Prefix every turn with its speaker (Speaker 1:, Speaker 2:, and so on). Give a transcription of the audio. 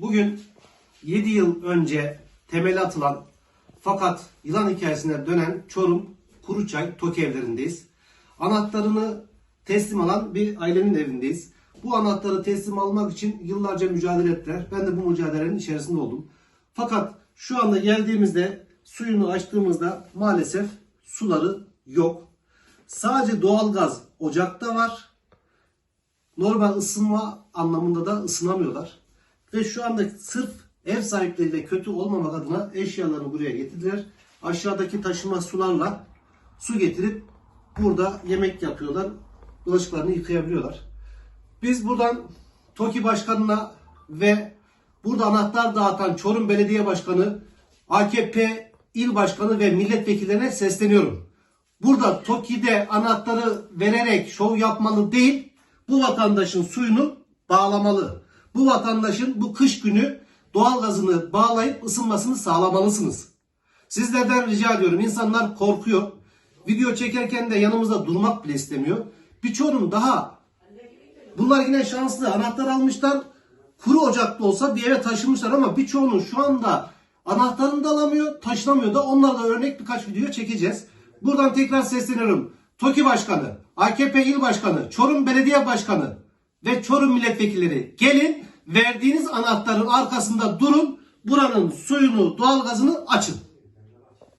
Speaker 1: Bugün 7 yıl önce temeli atılan fakat yılan hikayesine dönen Çorum Kuruçay Toki evlerindeyiz. Anahtarını teslim alan bir ailenin evindeyiz. Bu anahtarı teslim almak için yıllarca mücadele ettiler. Ben de bu mücadelenin içerisinde oldum. Fakat şu anda geldiğimizde suyunu açtığımızda maalesef suları yok. Sadece doğalgaz ocakta var. Normal ısınma anlamında da ısınamıyorlar. Ve şu anda sırf ev sahipleriyle kötü olmamak adına eşyalarını buraya getirdiler. Aşağıdaki taşıma sularla su getirip burada yemek yapıyorlar. Bulaşıklarını yıkayabiliyorlar. Biz buradan TOKİ Başkanı'na ve burada anahtar dağıtan Çorum Belediye Başkanı, AKP İl Başkanı ve milletvekillerine sesleniyorum. Burada TOKİ'de anahtarı vererek şov yapmalı değil, bu vatandaşın suyunu bağlamalı. Bu vatandaşın bu kış günü doğalgazını bağlayıp ısınmasını sağlamalısınız. Sizlerden rica ediyorum. İnsanlar korkuyor. Video çekerken de yanımızda durmak bile istemiyor. Birçoğunun daha bunlar yine şanslı. Anahtar almışlar. Kuru ocakta olsa bir eve taşımışlar ama birçoğunun şu anda anahtarını da alamıyor, taşınamıyor da onlarla örnek birkaç video çekeceğiz. Buradan tekrar sesleniyorum. TOKİ Başkanı, AKP İl Başkanı, Çorum Belediye Başkanı ve Çorum milletvekilleri gelin verdiğiniz anahtarın arkasında durun. Buranın suyunu, doğalgazını açın.